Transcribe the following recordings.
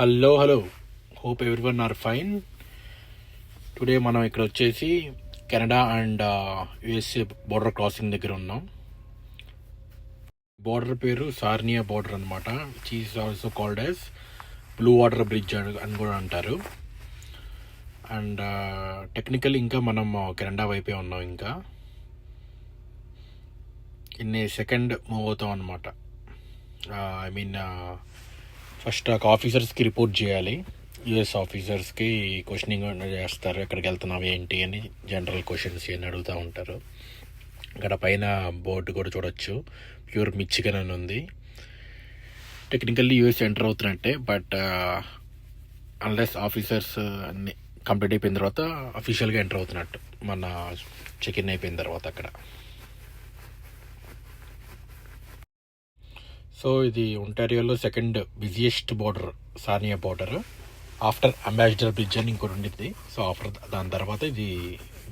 Hello hello. Hope everyone are fine today మనం ఇక్కడ వచ్చేసి Canada and USA border crossing దగ్గర ఉన్నాం. బోర్డర్ పేరు సార్నియా బోర్డర్ అనమాట cheese also called as blue water bridge అని కూడా అంటారు. అండ్ టెక్నికల్ uh, ఇంకా మనం uh, కెనడా వైపే ఉన్నాం ఇంకా. ఇన్ని సెకండ్ మూవ్ అవుతాం అనమాట ఐ మీన్ ఫస్ట్ ఒక ఆఫీసర్స్కి రిపోర్ట్ చేయాలి. యుఎస్ ఆఫీసర్స్కి క్వశ్చనింగ్ చేస్తారు. ఎక్కడికి వెళ్తున్నావు ఏంటి అని జనరల్ క్వశ్చన్స్ అని అడుగుతూ ఉంటారు. అక్కడ పైన బోర్డు కూడా చూడొచ్చు. ప్యూర్ మిచ్చిగన్ అని ఉంది. టెక్నికల్లీ యూఎస్ ఎంటర్ అవుతున్నట్టే బట్ అన్లెస్ ఆఫీసర్స్ అన్ని కంప్లీట్ అయిపోయిన తర్వాత అఫీషియల్గా ఎంటర్ అవుతున్నట్టు. మన చెక్ ఇన్ అయిపోయిన తర్వాత అక్కడ. సో ఇది ఒంటారియోలో second busiest border Sarnia border. After Ambassador bridge అని ఇంకోటి ఉండింది సో ఆఫ్టర్ దాని తర్వాత ఇది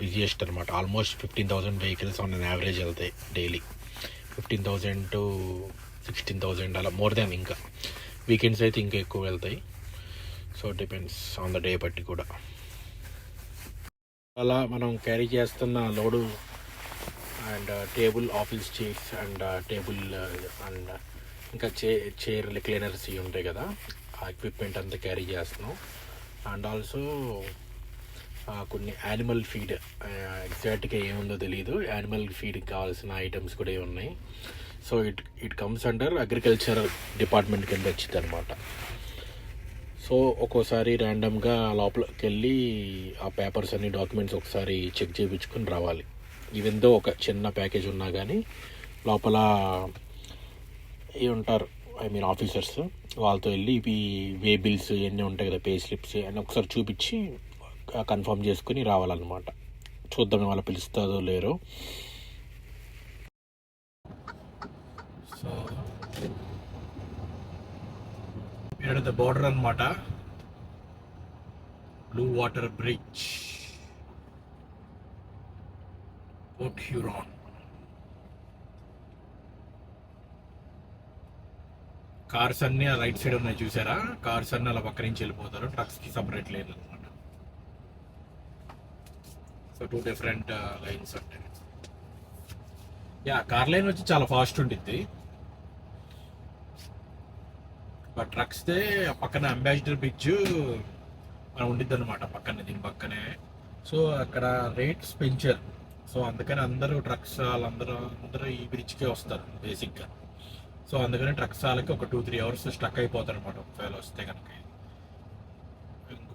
బిజియెస్ట్ అనమాట almost fifteen thousand vehicles on average వెళ్తాయి daily. Fifteen thousand to sixteen thousand అలా మోర్ దాన్ ఇంకా. వీకెండ్స్ అయితే ఇంకా ఎక్కువ వెళ్తాయి. So depends on the day బట్టి కూడా. అలా మనం క్యారీ చేస్తున్న load and table office chairs and table and ఇంకా చే చైర్ క్లీనర్స్ ఇవి ఉంటాయి కదా ఆ ఎక్విప్మెంట్ అంతా క్యారీ చేస్తున్నాం. అండ్ ఆల్సో కొన్ని యానిమల్ ఫీడ్ ఎగ్జాక్ట్గా ఏముందో తెలియదు యానిమల్ ఫీడ్కి కావాల్సిన ఐటమ్స్ కూడా ఉన్నాయి. So it it comes under agriculture department కింద వచ్చింది అనమాట సో ఒక్కోసారి ర్యాండమ్గా లోపలికి వెళ్ళి ఆ పేపర్స్ అన్ని డాక్యుమెంట్స్ ఒకసారి చెక్ చేయించుకొని రావాలి. ఈవెన్ దో ఒక చిన్న ప్యాకేజ్ ఉన్నా కానీ లోపల ఉంటారు? ఐ మీన్ ఆఫీసర్స్ వాళ్ళతో వెళ్ళి ఇవి వే బిల్స్ ఇవన్నీ ఉంటాయి కదా పే స్లిప్స్ అన్నీ ఒకసారి చూపించి కన్ఫర్మ్ చేసుకుని రావాలన్నమాట. చూద్దాం వాళ్ళ పిలుస్తుందో లేరో. సో ఇక్కడ ద బోర్డర్ అనమాట blue water bridge port Huron cars అన్ని ఆ రైట్ సైడ్ ఉన్నాయి చూసారా? కార్స్ అన్ని అలా పక్క నుంచి వెళ్ళిపోతారు. ట్రక్స్కి సపరేట్ లేదు అనమాట సో టూ డిఫరెంట్ లైన్స్ ఉంటాయి. యా కార్ లైన్ వచ్చి చాలా ఫాస్ట్ ఉండిద్ది. బట్ ట్రక్స్ దే పక్కన అంబాసిడర్ బ్రిడ్జ్ మనం ఉండిద్ది అనమాట పక్కనే దీని పక్కనే. సో అక్కడ రేట్స్ పెంచారు. సో అందుకని అందరూ ట్రక్స్ వాళ్ళందరూ అందరూ ఈ బ్రిడ్జ్కే వస్తారు బేసిక్గా సో అందుకని ట్రక్స్ వాళ్ళకి ఒక టూ త్రీ అవర్స్ స్టక్ అయిపోతారు అనమాట ఒకవేళ వస్తే కనుక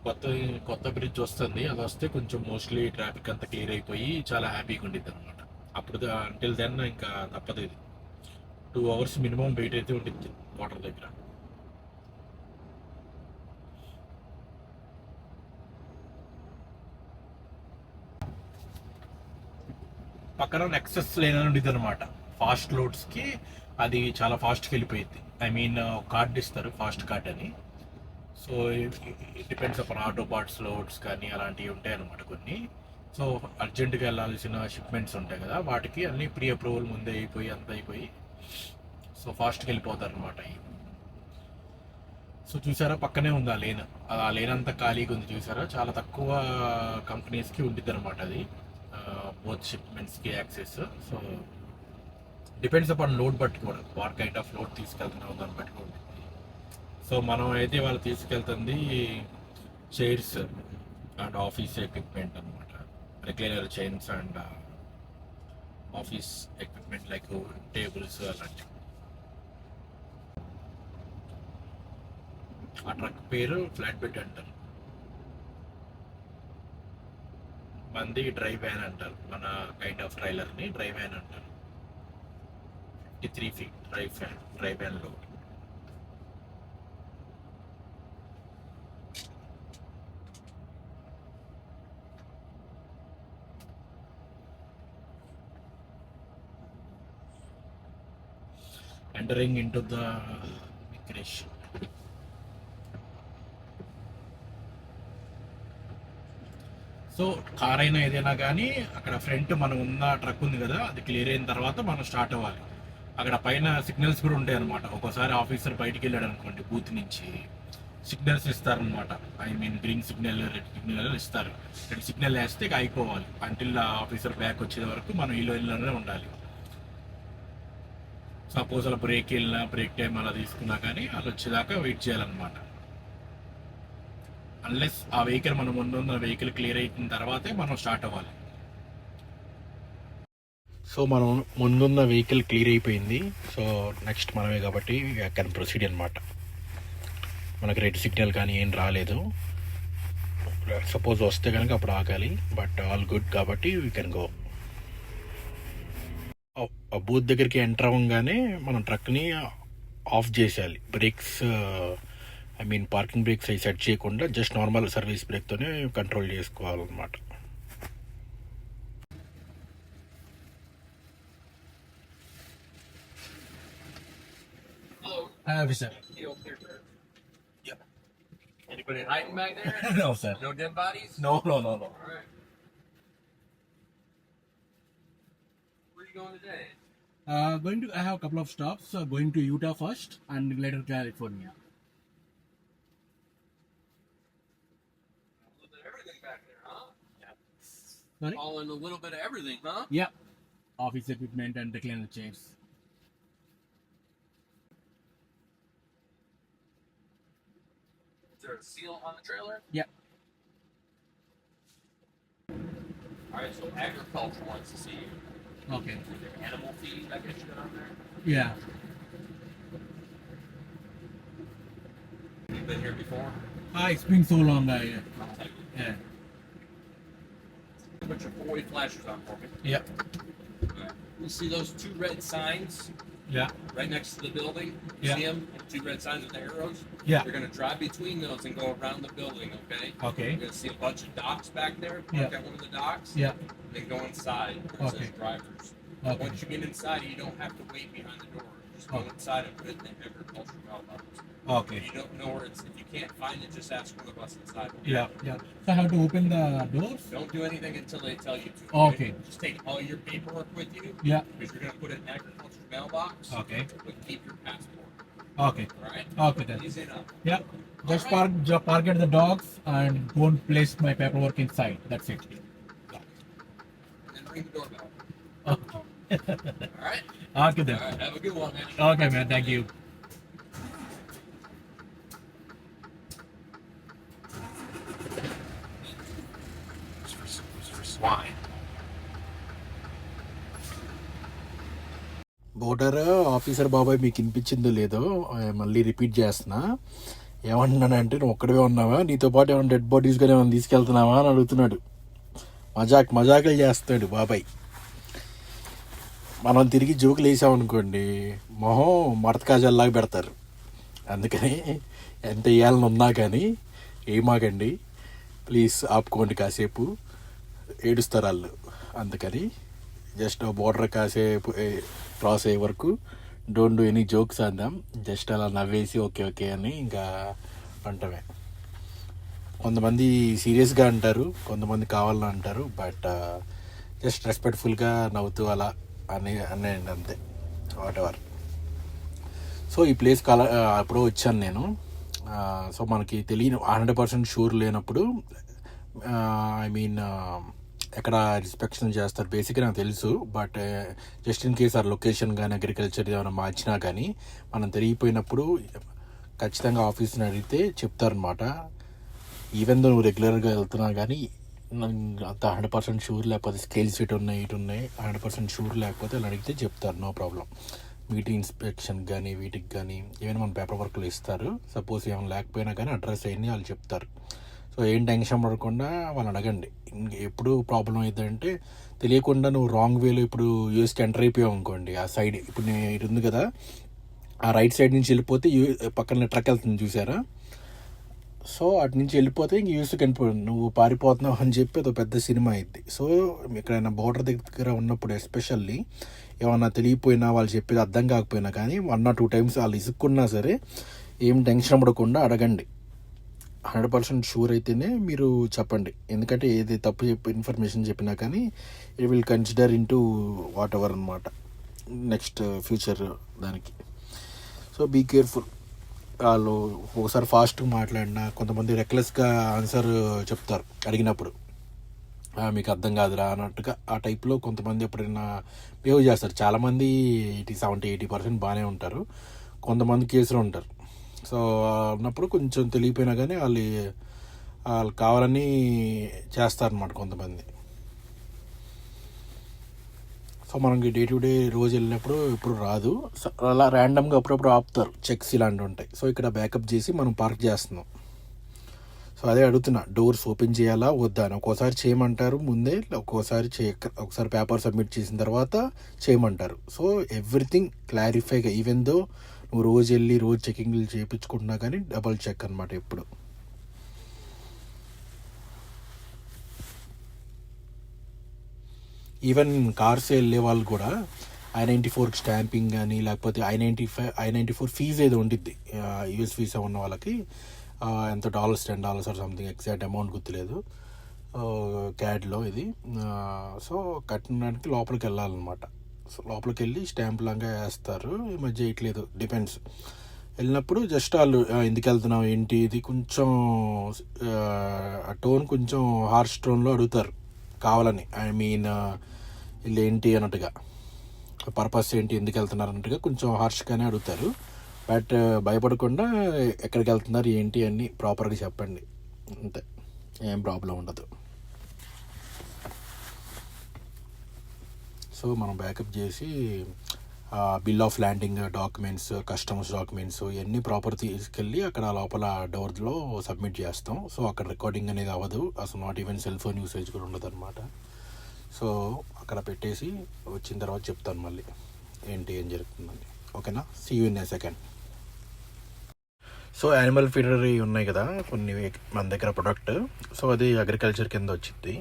కొత్త కొత్త బ్రిడ్జ్ వస్తుంది. అది వస్తే కొంచెం మోస్ట్లీ ట్రాఫిక్ అంతా క్లియర్ అయిపోయి చాలా హ్యాపీగా ఉండిద్ది అనమాట అప్పుడు అంటిల్ దెన్ ఇంకా తప్పదు ఇది టూ అవర్స్ మినిమం వెయిట్ అయితే ఉండిద్ది వాటర్ దగ్గర. పక్కన నెక్సెస్ లేన్ అని అనమాట ఫాస్ట్ లోడ్స్కి అది చాలా ఫాస్ట్కి వెళ్ళిపోయింది. ఐ మీన్ కార్డ్ ఇస్తారు ఫాస్ట్ కార్డ్ అని. So depends upon auto parts loads కానీ అలాంటివి ఉంటాయి అనమాట కొన్ని. సో అర్జెంటుగా వెళ్ళాల్సిన షిప్మెంట్స్ ఉంటాయి కదా వాటికి అన్ని ప్రీ అప్రూవల్ ముందే అయిపోయి అంత అయిపోయి సో ఫాస్ట్కి వెళ్ళిపోతారు అనమాట సో చూసారా? పక్కనే ఉంది ఆ లేన్ ఆ లేన్ అంతా ఖాళీగా ఉంది చూసారా? చాలా తక్కువ uh, కంపెనీస్కి ఉండిద్ది అనమాట అది. Both షిప్మెంట్స్కి access so depends upon load బట్టి కూడా వాట్ కైండ్ ఆఫ్ లోడ్ తీసుకెళ్తున్నావు దాన్ని బట్టి కూడా సో మనం అయితే వాళ్ళు తీసుకెళ్తుంది చైర్స్ అండ్ ఆఫీస్ ఎక్విప్మెంట్ అనమాట recliner chains and office equipment like tables అలాంటివి. ఆ ట్రక్ పేరు ఫ్లాట్ బెడ్ అంటారు. మంది డ్రై వ్యాన్ అంటారు. మన కైండ్ ఆఫ్ ట్రైలర్ని డ్రై వ్యాన్ అంటారు. Fifty three feet dry fan dry వ్యాన్లో entering into the migration. So car అయినా ఏదైనా కానీ అక్కడ ఫ్రంట్ మనం ఉన్న ట్రక్ ఉంది కదా అది క్లియర్ అయిన తర్వాత మనం స్టార్ట్ అవ్వాలి అక్కడ పైన సిగ్నల్స్ కూడా ఉంటాయి అనమాట ఒక్కోసారి ఆఫీసర్ బయటికి వెళ్ళాడు అనుకోండి బూత్ నుంచి సిగ్నల్స్ ఇస్తారనమాట I mean green signal red signal ఇస్తారు. రెడ్ సిగ్నల్ వేస్తే అయిపోవాలి. అంటిల్ ఆఫీసర్ బ్యాక్ వచ్చే వరకు మనం ఇల్లు లైన్లోనే ఉండాలి. సపోజ్ అలా బ్రేక్ వెళ్ళినా బ్రేక్ టైం అలా తీసుకున్నా కానీ వాళ్ళు వచ్చేదాకా వెయిట్ చేయాలన్నమాట. అన్లెస్ ఆ వెహికల్ మనం ముందున్న వెహికల్ క్లియర్ అయిన తర్వాతే మనం స్టార్ట్ అవ్వాలి. సో మనం ముందున్న వెహికల్ క్లియర్ అయిపోయింది. సో నెక్స్ట్ మనమే కాబట్టి కెన్ ప్రొసీడ్ అనమాట మనకి రెడ్ సిగ్నల్ కానీ ఏం రాలేదు. సపోజ్ వస్తే కనుక అప్పుడు ఆగాలి. బట్ ఆల్ గుడ్ కాబట్టి వీ కెన్ గో ఆ బూత్ దగ్గరికి ఎంటర్ అవ్వగానే మనం ట్రక్ని ఆఫ్ చేసేయాలి. Brakes I mean parking brakes అవి సెట్ చేయకుండా జస్ట్ నార్మల్ సర్వీస్ బ్రేక్తోనే కంట్రోల్ చేసుకోవాలన్నమాట. Have sir. Yep. Anybody hiding back there? no, sir. No dead bodies? No, no, no, no. All right. Where are you going today? Uh, going to I have a couple of stops. Uh, going to Utah first, and later California. Sorry. All in a little bit of everything, huh? Yep. Office equipment and the cleaner chains. There a seal on the trailer? Yeah. All right, so agriculture wants to see you. Okay. Is there animal feed I get you on there? Yeah. You've been here before? Ah, it's been so long. Uh, take it. yeah. Put your four-way flashers on for me. Yeah. You see those two red signs Yeah. right next to the building? You Yeah. see them? Two red signs with the arrows? Yeah. You're gonna drive between those and go around the building, okay? Okay. You're gonna see a bunch of docks back there. Park Yeah. at one of the docks. Yeah. Then go inside where it Okay. says drivers. Okay. Once you get inside, you don't have to wait behind the door. Just go Okay. inside and put it in the agricultural mailbox. Okay. If you don't know where it's, if you can't find it, just ask one of us inside. Yeah. Yeah. So I have to open the doors. Don't do anything until they tell you to. Okay. Just take all your paperwork with you Yeah. because you're gonna put it in agriculture mailbox. Okay. But keep your passport. Okay. All right. Okay then. Easy enough. Yeah. Just park, just park at the dogs and don't place my paperwork inside. That's it. And then ring the doorbell. Okay. All right. Okay then. right. Have a good one, man. Okay, man. Thank you. Swine. Border officer బాబాయ్ మీకు వినిపించిందో లేదో మళ్ళీ repeat చేస్తున్నా. ఏమంటున్నానంటే నువ్వు ఒక్కడే ఉన్నావా? నీతో పాటు ఏమైనా డెడ్ బాడీస్ కానీ ఏమైనా తీసుకెళ్తున్నావా? అని అడుగుతున్నాడు. మజాక్ మజాకులు చేస్తాడు బాబాయ్. మనం తిరిగి జోకులు వేసామనుకోండి మొహం మడత కాజల్లాగా పెడతారు. అందుకని ఎంత వేయాలని ఉన్నా కానీ ఏమాగండి ప్లీజ్ ఆపుకోండి కాసేపు. ఏడుస్తారు వాళ్ళు. అందుకని జస్ట్ బోర్డర్ కాసేపు క్రాస్ అయ్యే వరకు డోంట్ డూ ఎనీ జోక్స్ అందాం జస్ట్ అలా నవ్వేసి ఓకే ఓకే అని ఇంకా అంటమే. కొంతమంది సీరియస్గా అంటారు కొంతమంది కావాలని అంటారు బట్ జస్ట్ రెస్పెక్ట్ఫుల్గా నవ్వుతూ అలా అని అనేయండి అంతే. వాట్ ఎవర్ సో ఈ ప్లేస్ కల అప్పుడు వచ్చాను నేను. సో మనకి తెలియని హండ్రెడ్ పర్సెంట్ షూర్ లేనప్పుడు ఐ మీన్ ఎక్కడ ఇన్స్పెక్షన్ చేస్తారు? బేసిక్గా నాకు తెలుసు బట్ జస్ట్ ఇన్ కేస్ ఆ లొకేషన్ కానీ అగ్రికల్చర్ ఏమైనా మార్చినా కానీ మనం తిరిగిపోయినప్పుడు ఖచ్చితంగా ఆఫీస్ని అడిగితే చెప్తారనమాట ఈవెన్ దో నువ్వు రెగ్యులర్గా వెళ్తున్నా కానీ అంత హండ్రెడ్ పర్సెంట్ షూర్ లేకపోతే స్కేల్స్ ఇటు ఉన్నాయి ఇటు ఉన్నాయి హండ్రెడ్ పర్సెంట్ షూర్ లేకపోతే వాళ్ళు అడిగితే చెప్తారు నో ప్రాబ్లం మీటింగ్ ఇన్స్పెక్షన్ కానీ వీటికి కానీ ఏమైనా మన పేపర్ వర్క్లు ఇస్తారు. సపోజ్ ఏమైనా లేకపోయినా కానీ అడ్రస్ అయ్యి వాళ్ళు చెప్తారు. సో ఏం టెన్షన్ పడకుండా వాళ్ళు అడగండి. ఎప్పుడు ప్రాబ్లం అవుతుందంటే తెలియకుండా నువ్వు రాంగ్ వేలో ఇప్పుడు యూఎస్కి ఎంటర్ అయిపోయావు అనుకోండి ఆ సైడ్ ఇప్పుడు నేను ఇటు ఉంది కదా ఆ రైట్ సైడ్ నుంచి వెళ్ళిపోతే యూ పక్కన ట్రక్ వెళ్తుంది చూసారా? సో అటు నుంచి వెళ్ళిపోతే ఇంక యూస్కి వెళ్ళిపోయాడు నువ్వు పారిపోతున్నావు అని చెప్పి అది పెద్ద సినిమా అయింది. సో ఎక్కడైనా బోర్డర్ దగ్గర ఉన్నప్పుడు ఎస్పెషల్లీ ఏమన్నా తెలియపోయినా వాళ్ళు చెప్పేది అర్థం కాకపోయినా కానీ వన్ ఆర్ టూ టైమ్స్ వాళ్ళు ఇసుక్కున్నా సరే ఏం టెన్షన్ పడకుండా అడగండి. హండ్రెడ్ పర్సెంట్ షూర్ అయితేనే మీరు చెప్పండి. ఎందుకంటే ఏది తప్పు చెప్పి ఇన్ఫర్మేషన్ చెప్పినా కానీ it will consider into whatever అనమాట నెక్స్ట్ ఫ్యూచర్ దానికి. So be careful. వాళ్ళు ఒకసారి ఫాస్ట్గా మాట్లాడినా కొంతమంది రెక్లెస్గా ఆన్సర్ చెప్తారు అడిగినప్పుడు. మీకు అర్థం కాదురా అన్నట్టుగా ఆ టైప్లో కొంతమంది ఎప్పుడైనా బిహేవ్ చేస్తారు. చాలామంది ఎయిటీ సెవెంటీ ఎయిటీ పర్సెంట్ బాగానే ఉంటారు. కొంతమంది కేసులు ఉంటారు. సో అన్నప్పుడు కొంచెం తెలియపోయినా కానీ వాళ్ళు వాళ్ళు కావాలని చేస్తారనమాట కొంతమంది. సో మనకి డే టు డే రోజు వెళ్ళినప్పుడు ఇప్పుడు రాదు. సో అలా ర్యాండమ్గా అప్పుడప్పుడు ఆపుతారు. చెక్స్ ఇలాంటివి ఉంటాయి. సో ఇక్కడ బ్యాకప్ చేసి మనం పార్క్ చేస్తున్నాం. సో అదే అడుగుతున్నా డోర్స్ ఓపెన్ చేయాలా వద్దా అని. ఒక్కోసారి చేయమంటారు ముందే ఒక్కోసారి చేయ ఒకసారి పేపర్ సబ్మిట్ చేసిన తర్వాత చేయమంటారు. సో ఎవ్రీథింగ్ క్లారిఫైగా ఈవెన్ దో రోజు వెళ్ళి రోజు చెకింగ్లు చేయించుకుంటున్నా కానీ డబల్ చెక్ అనమాట ఎప్పుడు. ఈవెన్ కార్స్ వెళ్ళే వాళ్ళు కూడా ఐ నైంటీ ఫోర్ స్టాంపింగ్ కానీ లేకపోతే I ninety five I ninety four fee ఏదో ఉండిద్ది. యూఎస్ వీసా ఉన్న వాళ్ళకి ఎంత dollars ten dollars or something exact amount గుర్తులేదు. క్యాడ్లో ఇది. సో కట్టడానికి లోపలికి వెళ్ళాలన్నమాట. లోపలికి వెళ్ళి స్టాంప్ లాగా వేస్తారు. ఈ మధ్య వేయట్లేదు డిపెండ్స్ వెళ్ళినప్పుడు జస్ట్ వాళ్ళు ఎందుకు వెళ్తున్నావు? ఏంటి? ఇది కొంచెం ఆ టోన్ కొంచెం హార్ష్ టోన్లో అడుగుతారు. కావాలని. ఐ మీన్ వీళ్ళు ఏంటి అన్నట్టుగా. పర్పస్ ఏంటి? ఎందుకు వెళ్తున్నారు అన్నట్టుగా కొంచెం హార్ష్గానే అడుగుతారు. బట్ భయపడకుండా ఎక్కడికి వెళ్తున్నారు ఏంటి అన్నీ ప్రాపర్గా చెప్పండి. అంతే. ఏం ప్రాబ్లం ఉండదు. సో మనం బ్యాకప్ చేసి bill of landing documents customers documents ఇవన్నీ ప్రాపర్ తీసుకెళ్ళి అక్కడ లోపల డోర్లో సబ్మిట్ చేస్తాం. సో అక్కడ రికార్డింగ్ అనేది అవ్వదు. అసలు not even cell phone usage కూడా ఉండదు అనమాట సో అక్కడ పెట్టేసి వచ్చిన తర్వాత చెప్తాను మళ్ళీ ఏంటి ఏం జరుగుతుందని. ఓకేనా? See you in a second so animal feeder ఉన్నాయి కదా కొన్ని మన దగ్గర ప్రొడక్ట్ సో అది అగ్రికల్చర్ కింద వచ్చింది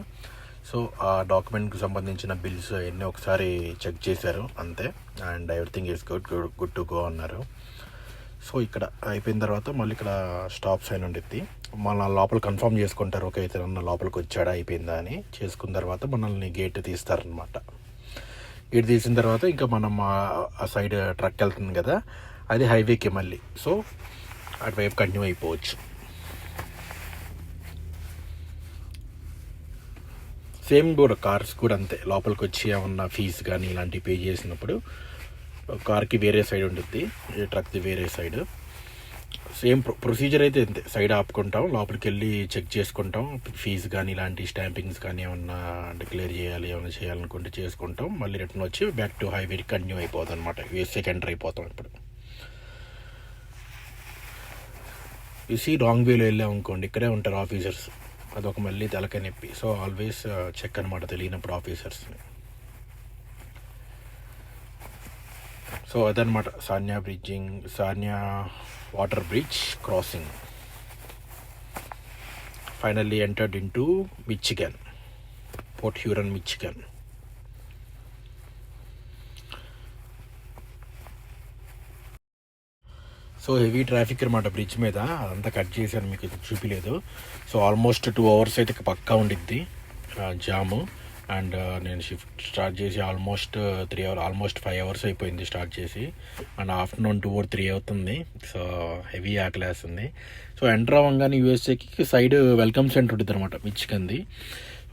సో ఆ డాక్యుమెంట్కి సంబంధించిన బిల్స్ అవన్నీ ఒకసారి చెక్ చేశారు అంతే. And everything is good good good to go అన్నారు. సో ఇక్కడ అయిపోయిన తర్వాత మళ్ళీ ఇక్కడ స్టాప్ సైన్ ఉండిద్ది. మన లోపల కన్ఫర్మ్ చేసుకుంటారు ఓకే అయితే నన్ను లోపలికి వచ్చాడా అయిపోయిందా అని. చేసుకున్న తర్వాత మనల్ని గేట్ తీస్తారనమాట గేట్ తీసిన తర్వాత ఇంకా మనం ఆ- ఆ సైడ్ ట్రక్ వెళ్తుంది కదా అది హైవేకి మళ్ళీ. సో అటువైపు కంటిన్యూ అయిపోవచ్చు. సేమ్ కూడా కార్స్ కూడా అంతే. లోపలికి వచ్చి ఏమన్నా ఫీజు కానీ ఇలాంటివి పే చేసినప్పుడు కార్కి వేరే సైడ్ ఉంటుంది ట్రక్ది వేరే సైడ్ సేమ్ ప్రొసీజర్ అయితే అంతే. సైడ్ ఆపుకుంటాం లోపలికి వెళ్ళి చెక్ చేసుకుంటాం ఫీజు కానీ ఇలాంటి స్టాంపింగ్స్ కానీ ఏమన్నా డిక్లేర్ చేయాలి ఏమైనా చేయాలనుకుంటే చేసుకుంటాం. మళ్ళీ రిటర్న్ వచ్చి బ్యాక్ టు హైవే కంటిన్యూ అయిపోతుంది అనమాట సెకండర్ అయిపోతాం ఇప్పుడు. చూసి రాంగ్ వేలో వెళ్ళాం అనుకోండి. ఇక్కడే ఉంటారు ఆఫీసర్స్ అదొక మళ్ళీ తలక నొప్పి. సో ఆల్వేస్ చెక్ అనమాట తెలియనప్పుడు ఆఫీసర్స్ని సో అదనమాట Sarnia bridging Sarnia water bridge crossing finally entered into Michigan port Huron Michigan so heavy traffic అనమాట బ్రిడ్జ్ మీద. అదంతా కట్ చేశాను మీకు చూపిలేదు. సో ఆల్మోస్ట్ టూ అవర్స్ అయితే పక్కా ఉండిద్ది జాము. అండ్ నేను షిఫ్ట్ స్టార్ట్ చేసి almost three hour almost five hours అయిపోయింది స్టార్ట్ చేసి. And afternoon two or three అవుతుంది సో హెవీ ఆకలేస్తుంది సో ఎంటర్ అవ్వగానే యూఎస్ఏకి సైడ్ వెల్కమ్ సెంటర్ ఉంటుంది అనమాట మిచ్చికంది.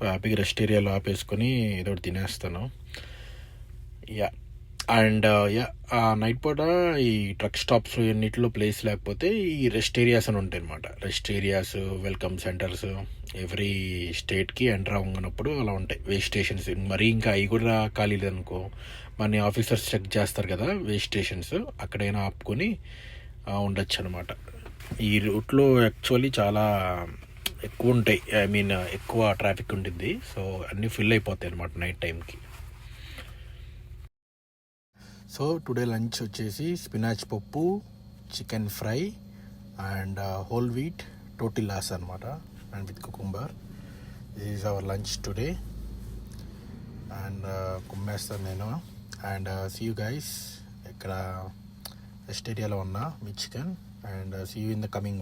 హ్యాపీగా రెస్ట్ ఏరియాలో ఆపేసుకొని ఏదో ఒకటి తినేస్తాను. Yeah. And uh, yeah night పూట ఈ ట్రక్ స్టాప్స్ ఎన్నిటిలో ప్లేస్ లేకపోతే ఈ రెస్ట్ ఏరియాస్ అని ఉంటాయి అనమాట rest areas welcome centres every స్టేట్కి ఎంటర్ అవ్వనప్పుడు అలా ఉంటాయి. Way stations. మరి ఇంకా అవి కూడా ఖాళీ లేదనుకో మన ఆఫీసర్స్ చెక్ చేస్తారు కదా వే స్టేషన్స్ అక్కడైనా ఆపుకొని ఉండొచ్చు అనమాట ఈ రూట్లో యాక్చువల్లీ చాలా ఎక్కువ ఉంటాయి. ఐ మీన్ ఎక్కువ ట్రాఫిక్ ఉంటుంది సో అన్నీ ఫిల్ అయిపోతాయి అనమాట నైట్ టైంకి సో టుడే లంచ్ వచ్చేసి స్పినాచ్ పప్పు chicken fry and uh, whole wheat tortillas అనమాట and with cucumber. This is our lunch today and uh, కుమ్మేస్తాను నేను. అండ్ సీ యూ గైస్ ఇక్కడ రెస్ట్ ఏరియాలో ఉన్నా మీ chicken and see you in the coming